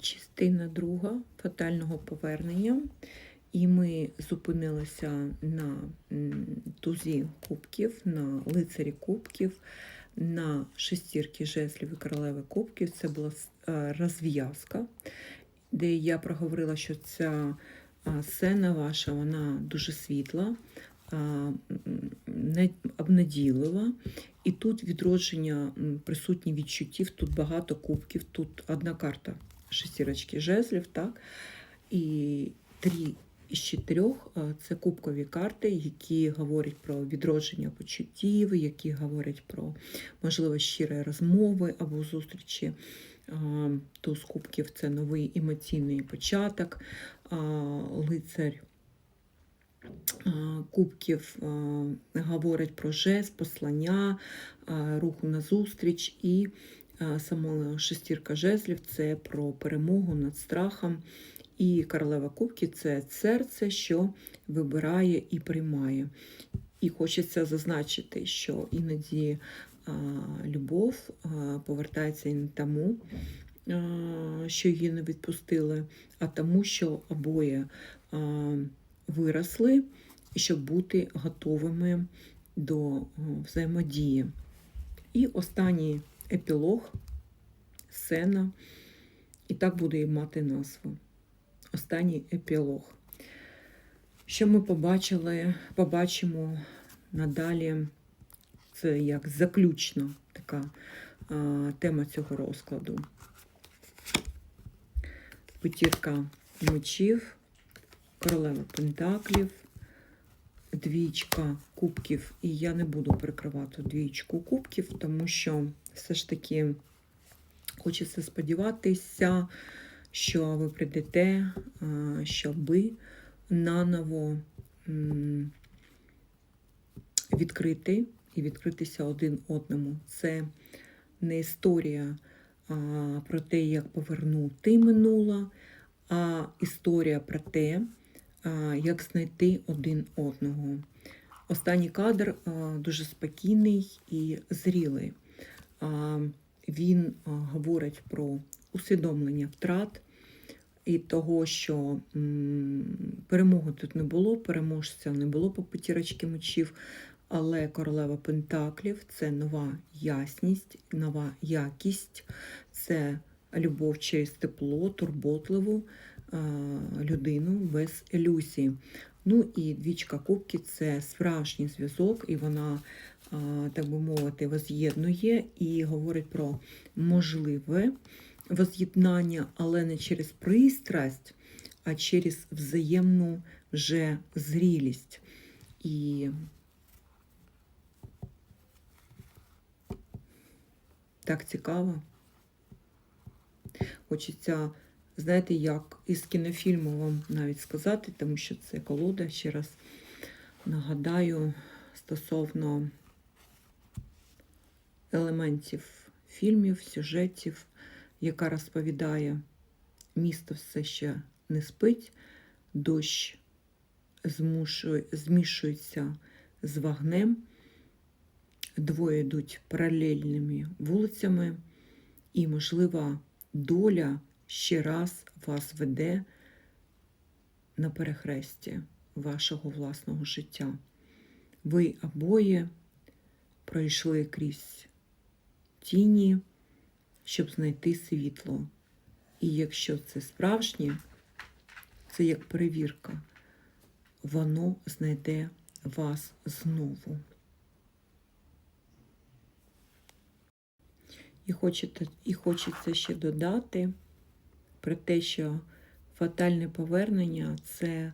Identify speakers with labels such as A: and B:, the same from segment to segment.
A: Частина друга фатального повернення. І ми зупинилися на тузі кубків, на лицарі кубків, на шестірки жезлів і королеви кубків. Це була е, розв'язка, де я проговорила, що ця сцена ваша вона дуже світла, обнадійлива. І тут відродження присутні відчуттів, тут багато кубків, тут одна карта шестірочки жезлів, так? І три із чотирьох це кубкові карти, які говорять про відродження почуттів, які говорять про можливо щирі розмови або зустрічі. Туз кубків це новий емоційний початок, а, лицар кубків говорить про жест, послання, руху назустріч і сама шестірка жезлів це про перемогу над страхом. І королева кубків це серце, що вибирає і приймає. І хочеться зазначити, що іноді любов повертається не тому, що її не відпустили, а тому, що обоє виросли, щоб бути готовими до взаємодії. І останній епілог, сцена, і так буде і мати назву. Останній епілог. Що ми побачили, побачимо надалі, це як заключна така а, тема цього розкладу. П'ятірка мечів, королева пентаклів, двічка кубків. І я не буду прикривати двічку кубків, тому що все ж таки хочеться сподіватися, що ви прийдете, а, щоби наново відкрити і відкритися один одному. Це не історія про те, як повернути минуле, а історія про те, як знайти один одного. Останній кадр дуже спокійний і зрілий. Він говорить про усвідомлення втрат і того, що перемоги тут не було, переможця не було по п'ятірочки мечів, але королева Пентаклів це нова ясність, нова якість, це любов через тепло, турботливу людину без ілюзій. Ну і двічка кубки це справжній зв'язок, і вона, так би мовити, воз'єднує і говорить про можливе воз'єднання, але не через пристрасть, а через взаємну вже зрілість. І так цікаво. Хочеться, знаєте, як із кінофільму вам навіть сказати, тому що це колода, ще раз нагадаю, стосовно елементів фільмів, сюжетів, яка розповідає, місто все ще не спить, дощ змушує, змішується з вогнем, двоє йдуть паралельними вулицями, і, можливо, доля ще раз вас веде на перехресті вашого власного життя. Ви обоє пройшли крізь тіні, щоб знайти світло. І якщо це справжнє, це як перевірка, воно знайде вас знову. І, хочете, і хочеться ще додати про те, що фатальне повернення це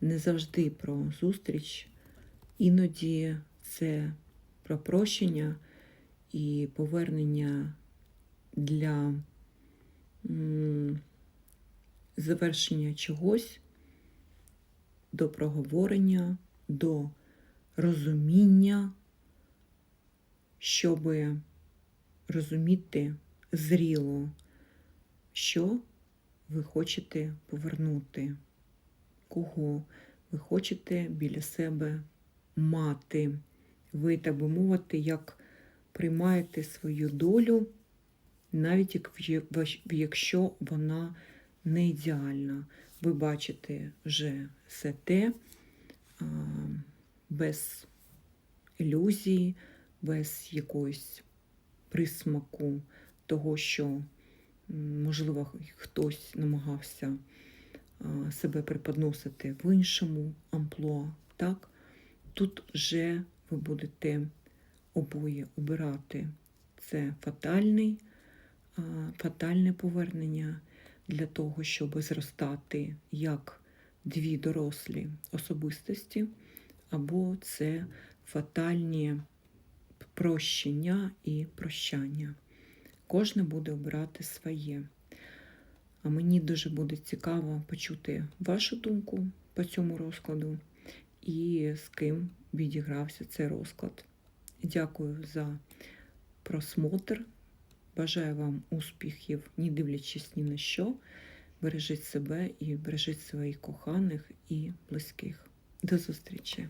A: не завжди про зустріч, іноді це про прощення і повернення для завершення чогось, до проговорення, до розуміння, щоб розуміти зріло, що ви хочете повернути, кого ви хочете біля себе мати. Ви, так би мовити, як приймаєте свою долю навіть якщо вона не ідеальна. Ви бачите вже все те без ілюзії, без якоїсь присмаку того, що, можливо, хтось намагався себе преподносити в іншому амплуа. Так? Тут вже ви будете обоє обирати. Це фатальний, фатальне повернення для того, щоб зростати як дві дорослі особистості, або це фатальні прощення і прощання. Кожне буде обирати своє. А мені дуже буде цікаво почути вашу думку по цьому розкладу і з ким відігрався цей розклад. Дякую за просмотр. Бажаю вам успіхів, не дивлячись ні на що. Бережіть себе і бережіть своїх коханих і близьких. До зустрічі!